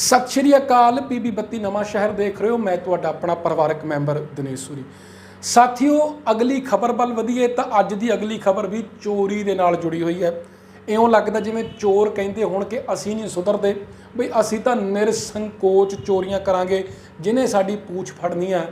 ਸਤਿ ਸ਼੍ਰੀ ਅਕਾਲ ਪੀਬੀ ਬੱਤੀ ਨਵਾਂ ਸ਼ਹਿਰ ਦੇਖ ਰਹੇ ਹੋ। ਮੈਂ ਤੁਹਾਡਾ ਆਪਣਾ ਪਰਿਵਾਰਕ ਮੈਂਬਰ ਦਿਨੇਸ਼ ਸੂਰੀ। ਸਾਥੀਓ, ਅਗਲੀ ਖਬਰ ਵੱਲ ਵਧੀਏ ਤਾਂ ਅੱਜ ਦੀ ਅਗਲੀ ਖਬਰ ਵੀ ਚੋਰੀ ਦੇ ਨਾਲ ਜੁੜੀ ਹੋਈ ਹੈ। ਇਉਂ ਲੱਗਦਾ ਜਿਵੇਂ ਚੋਰ ਕਹਿੰਦੇ ਹੋਣ ਕਿ ਅਸੀਂ ਨਹੀਂ ਸੁਧਰਦੇ। ਬਈ, ਅਸੀਂ ਤਾਂ ਨਿਰਸੰਕੋਚ ਚੋਰੀਆਂ ਕਰਾਂਗੇ, ਜਿਨੇ ਸਾਡੀ ਪੂਛ ਫੜਨੀ ਆ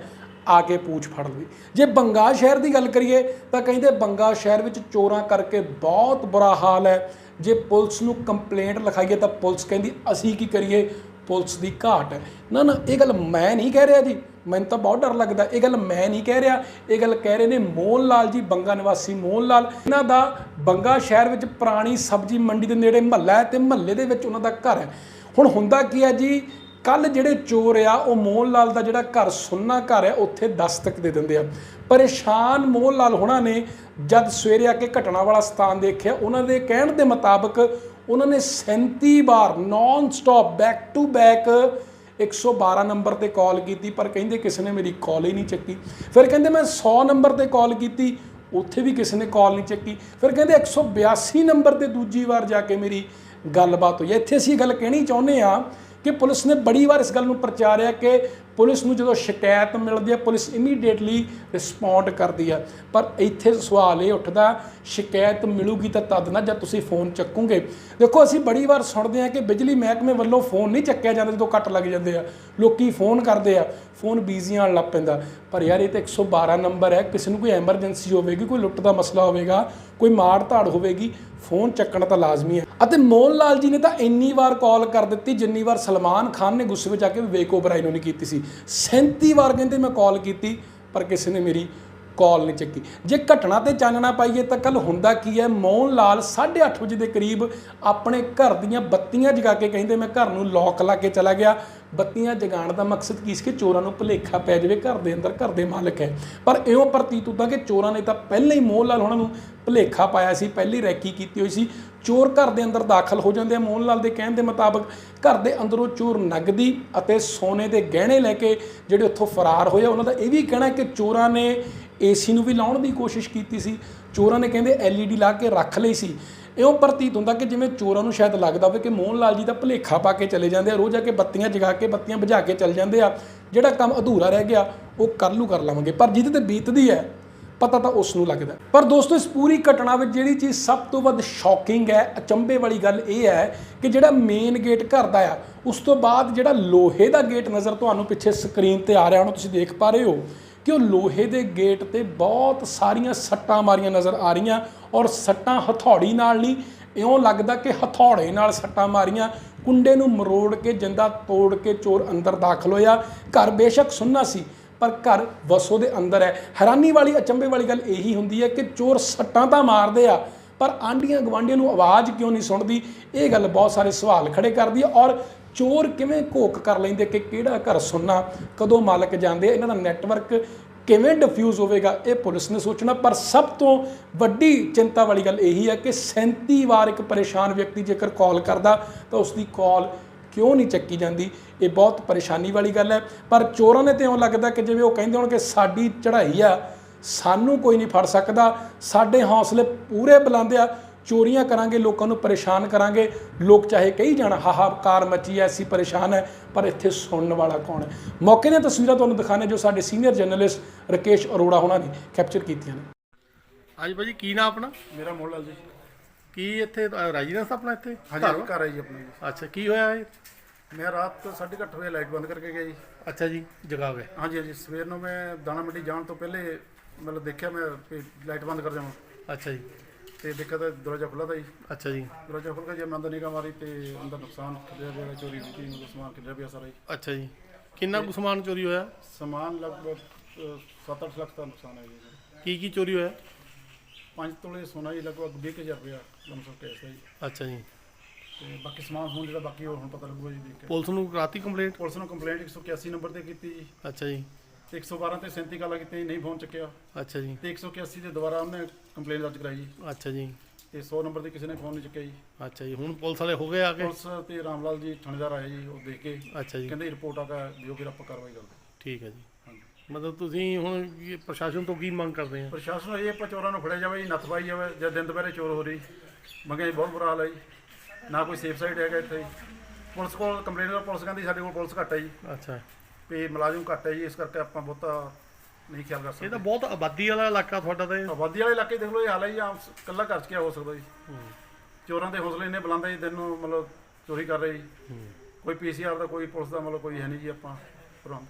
ਆ ਕੇ ਪੂਛ ਫੜ ਲਈ ਜੇ ਬੰਗਾ ਸ਼ਹਿਰ ਦੀ ਗੱਲ ਕਰੀਏ, ਤਾਂ ਕਹਿੰਦੇ ਬੰਗਾ ਸ਼ਹਿਰ ਵਿੱਚ ਚੋਰਾਂ ਕਰਕੇ ਬਹੁਤ ਬੁਰਾ ਹਾਲ ਹੈ। ਜੇ ਪੁਲਿਸ ਨੂੰ ਕੰਪਲੇਂਟ ਲਿਖਾਈਏ ਤਾਂ ਪੁਲਿਸ ਕਹਿੰਦੀ, ਅਸੀਂ ਕੀ ਕਰੀਏ? ਪੁਲਿਸ ਦੀ ਘਾਟ। ਨਾ ਨਾ, ਇਹ ਗੱਲ ਮੈਂ ਨਹੀਂ ਕਹਿ ਰਿਹਾ ਜੀ। ਮੈਨੂੰ ਤਾਂ ਬਹੁਤ ਡਰ ਲੱਗਦਾ। ਇਹ ਗੱਲ ਮੈਂ ਨਹੀਂ ਕਹਿ ਰਿਹਾ। ਇਹ ਗੱਲ ਕਹਿ ਰਹੇ ਨੇ ਮੋਹਨ ਲਾਲ ਜੀ, ਬੰਗਾ ਨਿਵਾਸੀ ਮੋਹਨ ਲਾਲ। ਇਹਨਾਂ ਦਾ ਬੰਗਾ ਸ਼ਹਿਰ ਵਿੱਚ ਪੁਰਾਣੀ ਸਬਜ਼ੀ ਮੰਡੀ ਦੇ ਨੇੜੇ ਮਹੱਲਾ ਹੈ ਤੇ ਮਹੱਲੇ ਦੇ ਵਿੱਚ ਉਹਨਾਂ ਦਾ ਘਰ ਹੈ। ਹੁਣ ਹੁੰਦਾ ਕੀ ਹੈ ਜੀ? ਕੱਲ ਜਿਹੜੇ ਚੋਰ ਆ, ਉਹ ਮੋਹਨ ਲਾਲ ਦਾ ਜਿਹੜਾ ਘਰ, ਸੁੰਨਾ ਘਰ ਹੈ, ਉੱਥੇ ਦਸਤਕ ਦੇ ਦਿੰਦੇ ਆ। ਪਰੇਸ਼ਾਨ ਮੋਹਨ ਲਾਲ ਹੋਣਾ ਨੇ ਜਦ ਸਵੇਰੇ ਆ ਕੇ ਘਟਨਾ ਵਾਲਾ ਸਥਾਨ ਦੇਖਿਆ, ਉਹਨਾਂ ਦੇ ਕਹਿਣ ਦੇ ਮੁਤਾਬਕ ਉਹਨਾਂ ਨੇ 37 ਵਾਰ non stop back to back 112 number ਤੇ ਕਾਲ ਕੀਤੀ, ਪਰ ਕਹਿੰਦੇ ਕਿਸੇ ਨੇ ਮੇਰੀ ਕਾਲ ਹੀ ਨਹੀਂ ਚੱਕੀ। ਫਿਰ ਕਹਿੰਦੇ ਮੈਂ 100 ਨੰਬਰ ਤੇ ਕਾਲ ਕੀਤੀ, ਉੱਥੇ ਵੀ ਕਿਸੇ ਨੇ ਕਾਲ ਨਹੀਂ ਚੱਕੀ। ਫਿਰ ਕਹਿੰਦੇ 182 ਨੰਬਰ ਤੇ ਦੂਜੀ ਵਾਰ ਜਾ ਕੇ ਮੇਰੀ ਗੱਲਬਾਤ ਹੋਈ। ਇੱਥੇ ਅਸੀਂ ਇਹ ਗੱਲ ਕਹਿਣੀ ਚਾਹੁੰਦੇ ਆ ਕਿ ਪੁਲਿਸ ਨੇ ਬੜੀ ਵਾਰ ਇਸ ਗੱਲ ਨੂੰ ਪ੍ਰਚਾਰਿਆ ਕਿ ਪੁਲਿਸ ਨੂੰ ਜਦੋਂ ਸ਼ਿਕਾਇਤ ਮਿਲਦੀ ਹੈ, ਪੁਲਿਸ ਇਮੀਡੀਏਟਲੀ ਰਿਸਪੌਂਡ ਕਰਦੀ ਹੈ। ਪਰ ਇੱਥੇ ਸਵਾਲ ਇਹ ਉੱਠਦਾ, ਸ਼ਿਕਾਇਤ ਮਿਲੂਗੀ ਤਾਂ ਤਦ ਨਾ ਜਦ ਤੁਸੀਂ ਫੋਨ ਚੱਕੋਗੇ। ਦੇਖੋ, ਅਸੀਂ ਬੜੀ ਵਾਰ ਸੁਣਦੇ ਹਾਂ ਕਿ ਬਿਜਲੀ ਮਹਿਕਮੇ ਵੱਲੋਂ ਫੋਨ ਨਹੀਂ ਚੱਕਿਆ ਜਾਂਦਾ ਜਦੋਂ ਕੱਟ ਲੱਗ ਜਾਂਦੇ ਆ। ਲੋਕੀ ਫੋਨ ਕਰਦੇ ਆ, ਫੋਨ ਬੀਜ਼ੀ ਆਉਣ ਲੱਗ ਪੈਂਦਾ। ਪਰ ਯਾਰ, ਇਹ ਤਾਂ 112 ਨੰਬਰ ਹੈ। ਕਿਸੇ ਨੂੰ ਕੋਈ ਐਮਰਜੈਂਸੀ ਹੋਵੇਗੀ, ਕੋਈ ਲੁੱਟ ਦਾ ਮਸਲਾ ਹੋਵੇਗਾ, ਕੋਈ ਮਾਰ ਧਾੜ ਹੋਵੇਗੀ ਫੋਨ ਚੱਕਣਾ ਤਾਂ ਲਾਜ਼ਮੀ ਹੈ। ਅਤੇ ਮੋਹਨ ਲਾਲ ਜੀ ਨੇ ਤਾਂ ਇੰਨੀ ਵਾਰ ਕਾਲ ਕਰ ਦਿੱਤੀ, ਜਿੰਨੀ ਵਾਰ ਸਲਮਾਨ ਖਾਨ ਨੇ ਗੁੱਸੇ ਵਿੱਚ ਆ ਕੇ ਵਿਵੇਕ ਓਬਰਾਏ ਨੂੰ ਨਹੀਂ ਕੀਤੀ ਸੀ। 37 ਵਾਰ ਕਹਿੰਦੇ ਮੈਂ ਕਾਲ ਕੀਤੀ, ਪਰ ਕਿਸੇ ਨੇ ਮੇਰੀ ਕਾਲ ਨਹੀਂ ਚੱਕੀ। ਜੇ ਘਟਨਾ ਤੇ ਚਾਨਣਾ ਪਾਈਏ ਤਾਂ ਕੱਲ ਹੁੰਦਾ ਕੀ ਹੈ? ਮੋਹਨ ਲਾਲ 8:30 ਵਜੇ ਦੇ ਕਰੀਬ ਆਪਣੇ ਘਰ ਦੀਆਂ ਬੱਤੀਆਂ ਜਗਾ ਕੇ ਕਹਿੰਦੇ, ਮੈਂ ਘਰ ਨੂੰ ਲੌਕ ਲਾ ਕੇ ਚਲਾ ਗਿਆ। ਬੱਤੀਆਂ ਜਗਾਉਣ ਦਾ ਮਕਸਦ ਕੀ ਸੀ? ਕਿ ਚੋਰਾਂ ਨੂੰ ਭੁਲੇਖਾ ਪੈ ਜਾਵੇ, ਘਰ ਦੇ ਅੰਦਰ ਘਰ ਦੇ ਮਾਲਕ ਹੈ। ਪਰ ਇਉਂ ਪ੍ਰਤੀਤ ਹੁੰਦਾ ਕਿ ਚੋਰਾਂ ਨੇ ਤਾਂ ਪਹਿਲਾਂ ਹੀ ਮੋਹਨ ਲਾਲ ਉਹਨਾਂ ਨੂੰ ਭੁਲੇਖਾ ਪਾਇਆ ਸੀ, ਪਹਿਲੀ ਰੈਕੀ ਕੀਤੀ ਹੋਈ ਸੀ। ਚੋਰ ਘਰ ਦੇ ਅੰਦਰ ਦਾਖਲ ਹੋ ਜਾਂਦੇ ਆ। ਮੋਹਨ ਲਾਲ ਦੇ ਕਹਿਣ ਦੇ ਮੁਤਾਬਕ ਘਰ ਦੇ ਅੰਦਰੋਂ ਚੋਰ ਨਗਦੀ ਅਤੇ ਸੋਨੇ ਦੇ ਗਹਿਣੇ ਲੈ ਕੇ ਜਿਹੜੇ ਉੱਥੋਂ ਫਰਾਰ ਹੋਏ ਆ, ਉਹਨਾਂ ਦਾ ਇਹ ਵੀ ਕਹਿਣਾ ਕਿ ਚੋਰਾਂ ਨੇ ਏਸੀ ਨੂੰ ਵੀ ਲਾਉਣ ਦੀ ਕੋਸ਼ਿਸ਼ ਕੀਤੀ ਸੀ। ਚੋਰਾਂ ਨੇ ਕਹਿੰਦੇ ਐਲਈਡੀ ਲਾ ਕੇ ਰੱਖ ਲਈ ਸੀ। ਇਉਂ ਪ੍ਰਤੀਤ ਹੁੰਦਾ ਕਿ ਜਿਵੇਂ ਚੋਰਾਂ ਨੂੰ ਸ਼ਾਇਦ ਲੱਗਦਾ ਹੋਵੇ ਕਿ ਮੋਹਨ ਲਾਲ ਜੀ ਦਾ ਭਲੇਖਾ ਪਾ ਕੇ ਚਲੇ ਜਾਂਦੇ ਆ, ਰੋਜ਼ ਆ ਕੇ ਬੱਤੀਆਂ ਜਗਾ ਕੇ, ਬੱਤੀਆਂ ਬੁਝਾ ਕੇ ਚਲੇ ਜਾਂਦੇ ਆ। ਜਿਹੜਾ ਕੰਮ ਅਧੂਰਾ ਰਹਿ ਗਿਆ, ਉਹ ਕਰ ਲੂ ਕਰ ਲਵਾਂਗੇ। ਪਰ ਜਿਹਦੇ ਤੇ ਬੀਤਦੀ ਹੈ, ਪਤਾ ਤਾਂ ਉਸ ਨੂੰ ਲੱਗਦਾ ਪਰ ਦੋਸਤੋ, ਇਸ ਪੂਰੀ ਘਟਨਾ ਵਿੱਚ ਜਿਹੜੀ ਚੀਜ਼ ਸਭ ਤੋਂ ਵੱਧ ਸ਼ੌਕਿੰਗ ਹੈ, ਅਚੰਭੇ ਵਾਲੀ ਗੱਲ ਇਹ ਹੈ ਕਿ ਜਿਹੜਾ ਮੇਨ ਗੇਟ ਘਰ ਦਾ ਆ, ਉਸ ਤੋਂ ਬਾਅਦ ਜਿਹੜਾ ਲੋਹੇ ਦਾ ਗੇਟ ਨਜ਼ਰ ਤੁਹਾਨੂੰ ਪਿੱਛੇ ਸਕਰੀਨ ਤੇ ਆ ਰਿਹਾ ਹੁਣ ਤੁਸੀਂ ਦੇਖ ਪਾ ਰਹੇ ਹੋ। ਕਿ ਉਹ ਲੋਹੇ ਦੇ ਗੇਟ ਤੇ ਬਹੁਤ ਸਾਰੀਆਂ ਸੱਟਾਂ ਮਾਰੀਆਂ ਨਜ਼ਰ ਆ ਰਹੀਆਂ ਔਰ ਸੱਟਾਂ ਹਥੌੜੀ ਨਾਲ ਨਹੀਂ, ਇਉਂ ਲੱਗਦਾ ਕਿ ਹਥੌੜੇ ਨਾਲ ਸੱਟਾਂ ਮਾਰੀਆਂ। ਕੁੰਡੇ ਨੂੰ ਮਰੋੜ ਕੇ ਜਿੰਦਾ ਤੋੜ ਕੇ ਚੋਰ ਅੰਦਰ ਦਾਖਲ ਹੋਇਆ। ਘਰ ਬੇਸ਼ੱਕ ਸੁੰਨਾ ਸੀ, ਪਰ ਘਰ ਵਸੋ ਦੇ ਅੰਦਰ ਹੈ। ਹੈਰਾਨੀ ਵਾਲੀ, ਅਚੰਭੇ ਵਾਲੀ ਗੱਲ ਇਹੀ ਹੁੰਦੀ ਹੈ ਕਿ ਚੋਰ ਸੱਟਾਂ ਤਾਂ ਮਾਰਦੇ ਆ, ਪਰ ਆਂਡੀਆਂ ਗਵਾਂਡੀਆਂ ਨੂੰ ਆਵਾਜ਼ ਕਿਉਂ ਨਹੀਂ ਸੁਣਦੀ? ਇਹ ਗੱਲ ਬਹੁਤ ਸਾਰੇ ਸਵਾਲ ਖੜੇ ਕਰਦੀ ਹੈ ਔਰ ਚੋਰ ਕਿਵੇਂ ਘੋਖ ਕਰ ਲੈਂਦੇ ਕਿ ਕਿਹੜਾ ਘਰ ਸੁਣਨਾ, ਕਦੋਂ ਮਾਲਕ ਜਾਂਦੇ ਇਹਨਾਂ ਦਾ ਨੈਟਵਰਕ ਕਿਵੇਂ ਡਿਫਿਊਜ਼ ਹੋਵੇਗਾ, ਇਹ ਪੁਲਿਸ ਨੇ ਸੋਚਣਾ। ਪਰ ਸਭ ਤੋਂ ਵੱਡੀ ਚਿੰਤਾ ਵਾਲੀ ਗੱਲ ਇਹੀ ਹੈ ਕਿ 37 ਵਾਰ ਇੱਕ ਪਰੇਸ਼ਾਨ ਵਿਅਕਤੀ ਜੇਕਰ ਕਾਲ ਕਰਦਾ, ਤਾਂ ਉਸ ਦੀ ਕਾਲ ਕਿਉਂ ਨਹੀਂ ਚੱਕੀ ਜਾਂਦੀ? ਇਹ ਬਹੁਤ ਪਰੇਸ਼ਾਨੀ ਵਾਲੀ ਗੱਲ ਹੈ। ਪਰ ਚੋਰਾਂ ਨੇ ਤੇ ਇਉਂ ਲੱਗਦਾ ਕਿ ਜਿਵੇਂ ਉਹ ਕਹਿੰਦੇ ਹੋਣ ਕਿ ਸਾਡੀ ਚੜ੍ਹਾਈ ਆ, ਸਾਨੂੰ ਕੋਈ ਨਹੀਂ ਫੜ ਸਕਦਾ, ਸਾਡੇ ਹੌਸਲੇ ਪੂਰੇ ਬੁਲੰਦ ਆ। ਚੋਰੀਆਂ ਕਰਾਂਗੇ ਲੋਕਾਂ ਨੂੰ ਪਰੇਸ਼ਾਨ ਕਰਾਂਗੇ। ਲੋਕ ਚਾਹੇ ਕਹੀ ਜਾਣ ਹਾਹਾਕਾਰ ਮਚੀ ਐ ਅਸੀਂ ਪਰੇਸ਼ਾਨ ਹੈ ਪਰ ਇੱਥੇ ਸੁਣਨ ਵਾਲਾ ਕੌਣ ਹੈ ਮੌਕੇ ਦੀਆਂ ਤਸਵੀਰਾਂ ਤੁਹਾਨੂੰ ਦਿਖਾਣੇ ਜੋ ਸਾਡੇ ਸੀਨੀਅਰ ਜਰਨਲਿਸਟ ਰਕੇਸ਼ ਅਰੋੜਾ ਹੋਣਾ ਨੇ ਕੈਪਚਰ ਕੀਤੀਆਂ ਨੇ। ਹਾਂਜੀ ਭਾਜੀ ਕੀ ਨਾਮ ਆਪਣਾ? ਮੇਰਾ ਮੋਹਨ ਲਾਲ ਜੀ। ਕੀ ਇੱਥੇ ਰੈਜ਼ੀਡੈਂਸ ਆਪਣਾ ਇੱਥੇ? ਹਾਂਜੀ ਘਰ ਹੈ ਜੀ ਆਪਣਾ ਅੱਛਾ ਕੀ ਹੋਇਆ ਇਹ? ਮੈਂ ਰਾਤ 8:30 ਵਜੇ ਲਾਈਟ ਬੰਦ ਕਰਕੇ ਗਿਆ ਜੀ। ਅੱਛਾ ਜੀ ਜਗਾ ਗਏ। ਹਾਂਜੀ ਹਾਂਜੀ ਸਵੇਰ ਨੂੰ ਮੈਂ ਦਾਣਾ ਮੰਡੀ ਜਾਣ ਤੋਂ ਪਹਿਲੇ ਮਤਲਬ ਦੇਖਿਆ ਮੈਂ ਲਾਈਟ ਬੰਦ ਕਰ ਜਾਵਾਂ। ਅੱਛਾ ਜੀ। ਤੇ ਦੇਖਿਆ ਤਾਂ ਦਰਵਾਜ਼ਾ ਖੁੱਲ੍ਹਾ ਤਾ ਜੀ। ਅੱਛਾ ਜੀ। ਦਰਵਾਜ਼ਾ ਖੁੱਲ੍ਹ ਗਿਆ ਜੇ ਮੈਂ ਅੰਦਰ ਨਿਗਾਹ ਮਾਰੀ ਤੇ ਅੰਦਰ ਨੁਕਸਾਨ ਖਿਲਿਆ ਪਿਆ ਚੋਰੀ ਦੀ ਚੀਜ਼ ਮਤਲਬ ਸਮਾਨ ਖਿਲਿਆ ਪਿਆ ਸਾਰਾ ਜੀ। ਅੱਛਾ ਜੀ। ਕਿੰਨਾ ਕੁ ਸਮਾਨ ਚੋਰੀ ਹੋਇਆ? ਸਮਾਨ ਲਗਭਗ 7-8 ਲੱਖ ਦਾ ਨੁਕਸਾਨ ਹੈ ਜੀ। ਕੀ ਕੀ ਚੋਰੀ ਹੋਇਆ? 5 ਤੋਲੇ ਸੋਨਾ ਜੀ ਲਗਭਗ 20000 ਰੁਪਇਆ ਲਮਸਮ ਕੈਸ਼ ਹੈ ਜੀ ਅੱਛਾ ਜੀ। ਤੇ ਬਾਕੀ ਸਮਾਨ ਸਮੂਨ ਜਿਹੜਾ ਬਾਕੀ ਉਹ ਹੁਣ ਪਤਾ ਲੱਗੂਗਾ ਜੀ ਦੇਖ ਕੇ। ਪੁਲਿਸ ਨੂੰ ਰਾਤੀ ਕੰਪਲੇਂਟ ਪੁਲਿਸ ਨੂੰ ਕੰਪਲੇਂਟ 181 ਨੰਬਰ ਤੇ ਕੀਤੀ ਜੀ। ਅੱਛਾ ਜੀ। 112 ਤੇ 37 ਕਾਲਾਂ ਕੀਤੀਆਂ ਜੀ, ਨਹੀਂ ਫੋਨ ਚੱਕਿਆ। ਅੱਛਾ ਜੀ। ਤੇ 181 ਦੇ ਦੁਬਾਰਾ ਉਹਨੇ ਕੰਪਲੇਂਟ ਦਰਜ ਕਰਾਈ ਜੀ। ਅੱਛਾ ਜੀ। ਤੇ 100 ਨੰਬਰ ਤੇ ਕਿਸੇ ਨੇ ਫੋਨ ਨਹੀਂ ਚੁੱਕਿਆ ਜੀ। ਅੱਛਾ ਜੀ ਹੁਣ ਪੁਲਿਸ ਵਾਲੇ ਹੋ ਗਏ ਆ ਕੇ? ਪੁਲਿਸ ਤੇ ਰਾਮਲਾਲ ਜੀ ਥਾਣੇਦਾਰ ਆਏ ਜੀ ਉਹ ਦੇਖ ਕੇ। ਅੱਛਾ ਜੀ। ਕਹਿੰਦੇ ਰਿਪੋਰਟ ਆ ਕੇ ਦਿਓ ਫਿਰ ਆਪਾਂ ਕਾਰਵਾਈ ਕਰਦੇ। ਠੀਕ ਹੈ ਜੀ। ਹਾਂਜੀ। ਮਤਲਬ ਤੁਸੀਂ ਹੁਣ ਕੀ ਪ੍ਰਸ਼ਾਸਨ ਤੋਂ ਕੀ ਮੰਗ ਕਰਦੇ ਆ? ਪ੍ਰਸ਼ਾਸਨ ਨੂੰ ਇਹ ਆਪਾਂ ਚੋਰਾਂ ਨੂੰ ਫੜਿਆ ਜਾਵੇ ਜੀ ਨੱਥ ਪਾਈ ਜਾਵੇ ਜਦ ਦਿਨ ਦੁਪਹਿਰੇ ਚੋਰ ਹੋ ਰਹੀ। ਮੰਗੇ ਬਹੁਤ ਬੁਰਾ ਹਾਲ ਹੈ ਜੀ। ਨਾ ਕੋਈ ਸੇਫ ਸਾਈਡ ਹੈਗਾ ਇੱਥੇ ਜੀ। ਪੁਲਿਸ ਕੋਲ ਕੰਪਲੇਂਟ ਕਰ ਪੁਲਿਸ ਕਹਿੰਦੀ ਸਾਡੇ ਕੋਲ ਪੁਲਿਸ ਘੱਟ ਹੈ ਜੀ। ਅੱਛਾ। ਵੀ ਮੁਲਾਜ਼ਮ ਘੱਟ ਹੈ ਜੀ ਇਸ ਕਰਕੇ ਆਪਾਂ ਬਹੁਤਾ ਨਹੀਂ ਖਿਆਲ ਕਰ ਇਹ ਸਕਦੇ। ਤਾਂ ਬਹੁਤ ਆਬਾਦੀ ਵਾਲਾ ਇਲਾਕਾ ਤੁਹਾਡਾ ਤਾਂ ਇਹ। ਆਬਾਦੀ ਵਾਲੇ ਇਲਾਕੇ ਦੇਖ ਲਓ ਇਹ ਹਾਲ ਹੈ ਜੀ ਆਮ ਸ- ਇਕੱਲਾ ਘਰ 'ਚ ਕੀ ਹੋ ਸਕਦਾ ਜੀ? ਚੋਰਾਂ ਦੇ ਹੌਸਲੇ ਇੰਨੇ ਬੁਲੰਦ ਹੈ ਜੀ ਦਿਨ ਨੂੰ ਮਤਲਬ ਚੋਰੀ ਕਰ ਰਹੇ ਜੀ। ਕੋਈ ਪੀਸੀਆਰ ਦਾ ਕੋਈ ਪੁਲਿਸ ਦਾ ਮਤਲਬ ਕੋਈ ਹੈ ਨਹੀਂ ਜੀ ਆਪਾਂ ਪ੍ਰਬੰਧ